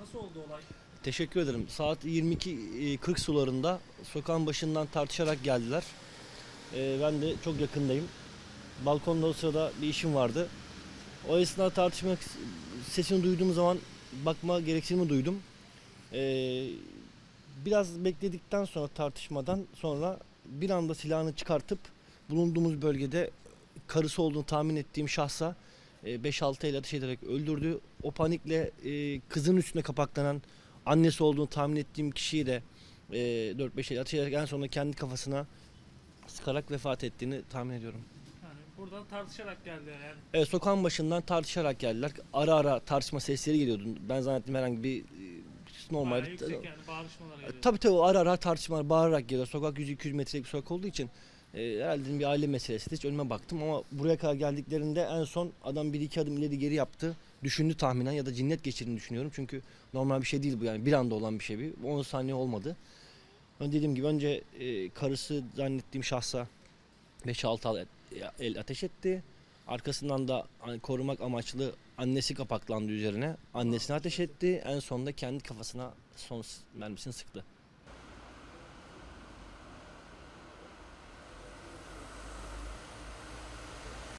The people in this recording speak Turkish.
Nasıl oldu olay? Teşekkür ederim. Saat 22.40 sularında sokağın başından tartışarak geldiler. Ee, ben de çok yakındayım. Balkonda o sırada bir işim vardı. O esnada tartışma sesini duyduğum zaman bakma gereksinimi duydum. Ee, biraz bekledikten sonra tartışmadan sonra bir anda silahını çıkartıp bulunduğumuz bölgede karısı olduğunu tahmin ettiğim şahsa e, 5-6 el ateş ederek öldürdü. O panikle e, kızın üstüne kapaklanan annesi olduğunu tahmin ettiğim kişiyi de e, 4-5 el ateş ederek en sonunda kendi kafasına sıkarak vefat ettiğini tahmin ediyorum. Yani buradan tartışarak geldi yani. Evet, sokağın başından tartışarak geldiler. Ara ara tartışma sesleri geliyordu. Ben zannettim herhangi bir e, normal. Bayağı yüksek yani bağırışmalar geliyor. Tabii tabii ara ara tartışmalar bağırarak geliyor. Sokak 100-200 metrelik bir sokak olduğu için e, herhalde dedim bir aile meselesi. Hiç önüme baktım ama buraya kadar geldiklerinde en son adam bir iki adım ileri geri yaptı. Düşündü tahminen ya da cinnet geçirdiğini düşünüyorum. Çünkü normal bir şey değil bu yani bir anda olan bir şey bir. 10 saniye olmadı. Ben dediğim gibi önce e, karısı zannettiğim şahsa 5-6 el ateş etti. Arkasından da hani korumak amaçlı annesi kapaklandı üzerine. Annesine ateş etti. En sonunda kendi kafasına son mermisini sıktı.